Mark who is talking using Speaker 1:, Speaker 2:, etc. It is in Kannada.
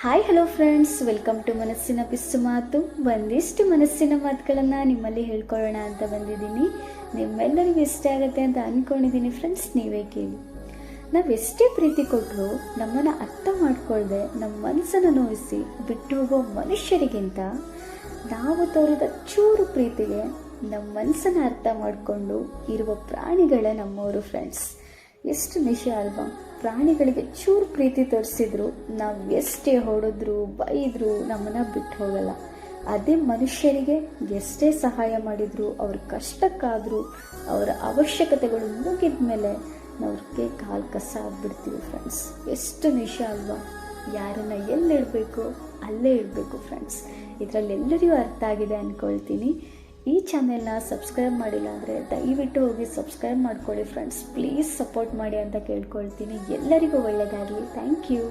Speaker 1: Hi hello friends welcome to ಮನಸ್ಸಿನ ಪಿಸ್ಸು ಮಾತು ಒಂದಿಷ್ಟು ಮನಸ್ಸಿನ ಮಾತುಗಳನ್ನು ನಿಮ್ಮಲ್ಲಿ ಹೇಳ್ಕೊಳ್ಳೋಣ ಅಂತ ಬಂದಿದ್ದೀನಿ ನಿಮ್ಮೆಲ್ಲರಿಗೂ ಇಷ್ಟ ಆಗುತ್ತೆ ಅಂತ ಅಂದ್ಕೊಂಡಿದ್ದೀನಿ ಫ್ರೆಂಡ್ಸ್ ನೀವೇ ಕೇಳಿ ನಾವು ಎಷ್ಟೇ ಪ್ರೀತಿ ಕೊಟ್ಟರು ನಮ್ಮನ್ನು ಅರ್ಥ ಮಾಡ್ಕೊಳ್ಳದೆ ನಮ್ಮ ಮನಸ್ಸನ್ನು ನೋಯಿಸಿ ಬಿಟ್ಟು ಹೋಗೋ ಮನುಷ್ಯರಿಗಿಂತ ನಾವು ತೋರಿದ ಚೂರು ಪ್ರೀತಿಗೆ ನಮ್ಮ ಮನಸ್ಸನ್ನು ಅರ್ಥ ಮಾಡಿಕೊಂಡು ಇರುವ ಪ್ರಾಣಿಗಳೇ ನಮ್ಮವರು ಫ್ರೆಂಡ್ಸ್ ಎಷ್ಟು ನಿಶ ಅಲ್ವಾ? ಪ್ರಾಣಿಗಳಿಗೆ ಚೂರು ಪ್ರೀತಿ ತೋರಿಸಿದ್ರು, ನಾವು ಎಷ್ಟೇ ಹೊಡೆದ್ರು, ಬೈದ್ರು, ನಮ್ಮನ್ನ ಬಿಟ್ಟು ಹೋಗಲ್ಲ. ಅದೇ ಮನುಷ್ಯರಿಗೆ ಎಷ್ಟೇ ಸಹಾಯ ಮಾಡಿದ್ರು, ಅವ್ರ ಕಷ್ಟಕ್ಕಾದರೂ, ಅವರ ಅವಶ್ಯಕತೆಗಳು ಮುಗಿದ ಮೇಲೆ ನಾವ್ರಿಗೆ ಕಾಲು ಕಸ ಆಗ್ಬಿಡ್ತೀವಿ ಫ್ರೆಂಡ್ಸ್ ಎಷ್ಟು ನಿಶ ಅಲ್ವಾ? ಯಾರನ್ನು ಎಲ್ಲಿಡಬೇಕು, ಅಲ್ಲೇ ಇಡಬೇಕು ಫ್ರೆಂಡ್ಸ್ ಇದರಲ್ಲಿ ಎಲ್ಲರಿಗೂ ಅರ್ಥ ಆಗಿದೆ ಅಂದ್ಕೊಳ್ತೀನಿ ಈ ಚಾನೆಲ್ನ ಸಬ್ಸ್ಕ್ರೈಬ್ ಮಾಡಿಲ್ಲ ಅಂದರೆ ದಯವಿಟ್ಟು ಹೋಗಿ ಸಬ್ಸ್ಕ್ರೈಬ್ ಮಾಡ್ಕೊಳ್ಳಿ ಫ್ರೆಂಡ್ಸ್ ಪ್ಲೀಸ್ ಸಪೋರ್ಟ್ ಮಾಡಿ ಅಂತ ಕೇಳ್ಕೊಳ್ತೀನಿ. ಎಲ್ಲರಿಗೂ ಒಳ್ಳೆಯದಾಗಲಿ ಥ್ಯಾಂಕ್ ಯು